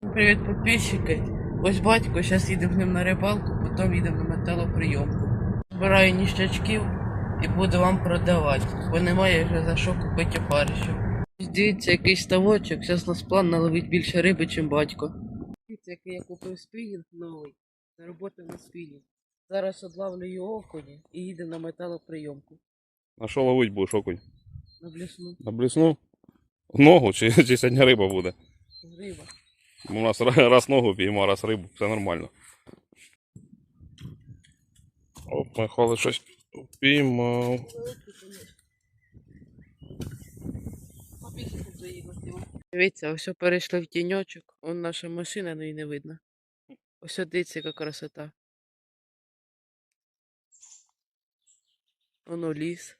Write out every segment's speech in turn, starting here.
Привіт, підписчики. Ось батько, зараз їдемо з ним на рибалку, потім їдемо на металоприйомку. Збираю ніщачків і буду вам продавати, бо немає вже за що купити опарищів. Дивіться, який ставочок, зараз нас план наловити більше риби, ніж батько. Дивіться, який я купив спінінг новий. Заработав на спінінг. Зараз одлавлюю окуні і їдемо на металоприйомку. На що ловить будеш окунь? На блісну. На блісну? Ногу чи, чи сьогодні риба буде? Риба. У нас раз ногу пійма, раз рибу, все нормально. Оп, Михайло щось піймав. Дивіться, ось перейшли в тіньочок. Он наша машина, ну і не видно. Ось дивіться, яка красота. Воно ліс.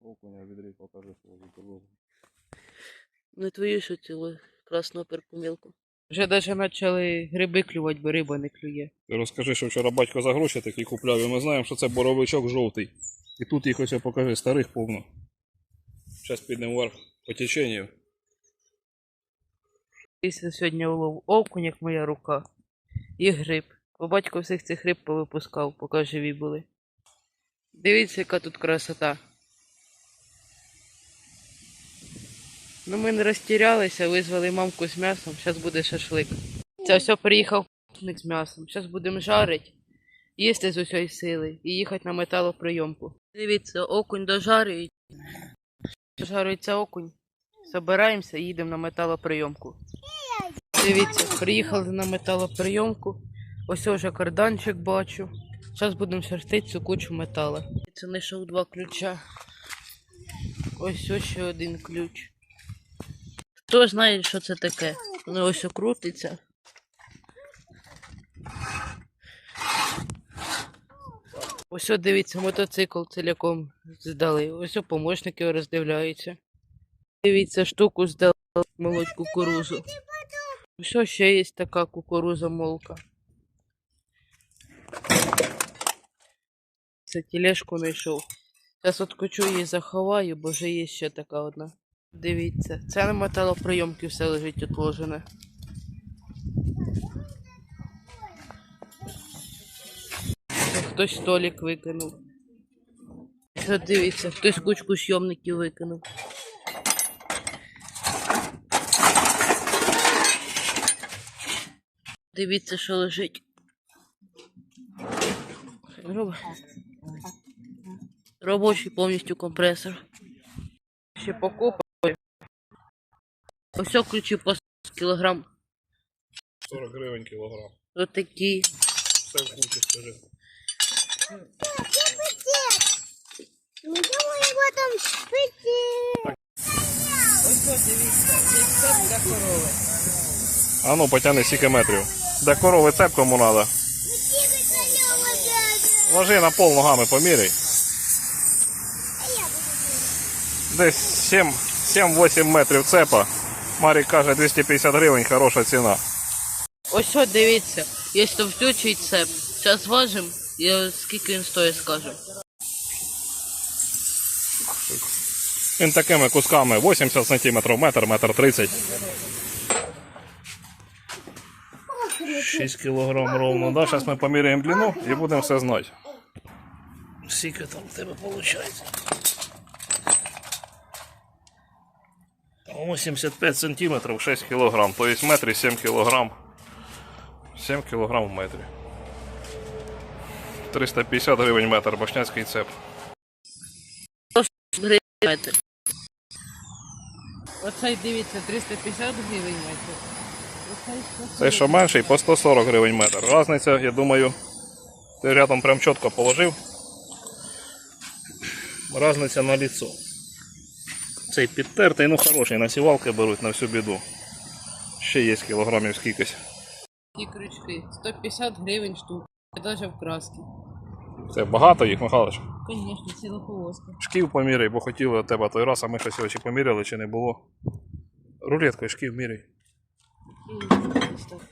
Окуня відрій покажи свого Не твою що цілу красну перкумілку. Вже навіть почали гриби клювати, бо риба не клює. Ти розкажи, що вчора батько за гроші такі купляв, і ми знаємо, що це боровичок жовтий. І тут їх ось покажи, старих повно. Зараз підемо вверх по теченню. Після сьогодні улов окунь, як моя рука. І гриб. Бо батько всіх цих риб повипускав, поки живі були. Дивіться, яка тут красота. Ну ми не розтірялися, визвали мамку з м'ясом, зараз буде шашлик. Це все приїхав ник з м'ясом. Зараз будемо жарити, їсти з усієї сили і їхати на металоприйомку. Дивіться, окунь дожарюють. Жарується окунь. Собираємося і їдемо на металоприйомку. Дивіться, приїхали на металоприйомку. Ось вже карданчик бачу. Зараз будемо шерстити цю кучу металу. Це знайшов два ключа. Ось ось ще один ключ. Хто знає, що це таке? Воно ось крутиться. Ось от дивіться, мотоцикл ціляком здали. Ось от помощники роздивляються. Дивіться, штуку здали молоть кукурузу. Ось ще є така кукуруза молка. Це тележку знайшов. Зараз откочу її заховаю, бо вже є ще така одна. Дивіться, це на металоприйомки все лежить отложене. Хтось столик викинув. Дивіться, хтось кучку сйомників викинув. Дивіться, що лежить. Роб- Робочий повністю компресор. Ще покупаю. Ось ключі по 100 кілограм. 40 гривень кілограм. Отакі. Все в кучі, скажи. Ну, думаю, там спите. Ось що, дивіться, це для корови. А ну, потягни стільки метрів. Де корови цеп кому треба. Ложи на пол ногами поміряй. А я буду Десь 7-8 метрів цепа. Марік каже 250 гривень, хороша ціна. Ось що, дивіться, є товстючий цеп. Зараз важимо, і скільки він стоїть, скажу. Він такими кусками 80 см, метр, метр 30. 6 кг ровно. Да? Зараз ми поміряємо длину і будемо все знати. Скільки там в тебе виходить? 85 сантиметрів 6 кг, то есть в метрі 7 кг. 7 кг в метрі. 350 гривень метр, башняцький цеп. Метр. Оцей, дивіться, 350 гривень метр. Оцей 140. Цей що менший по 140 гривень метр. Разниця, я думаю, ти рядом прям чітко положив. Разниця на ліцо. Цей підтертий, ну хороший, на сівалки беруть на всю біду. Ще є кілограмів скількись. Такі крючки. 150 гривень штука. Даже в краски. Це багато їх, Михайлович. Звісно, ціла повозка. Шків поміряй, бо хотіли від тебе той раз, а ми щось його чи поміряли, чи не було. Рулеткою шків міряй. І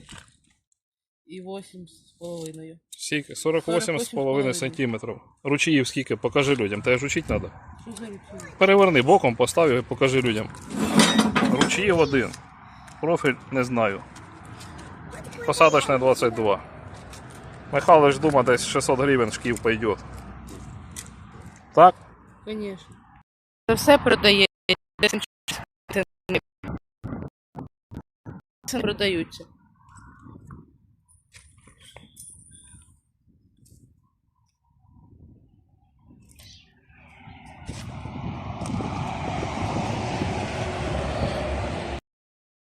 і 8 з половиною. Скільки? 48 з половиною сантиметрів. Ручіїв скільки? Покажи людям. Тебе ж учити треба. Переверни боком, постав і покажи людям. Ручіїв один. Профіль не знаю. Посадочне 22. Михайлович дума, десь 600 гривень шків пойде. Так? Звісно. Це все продає. Це продаються.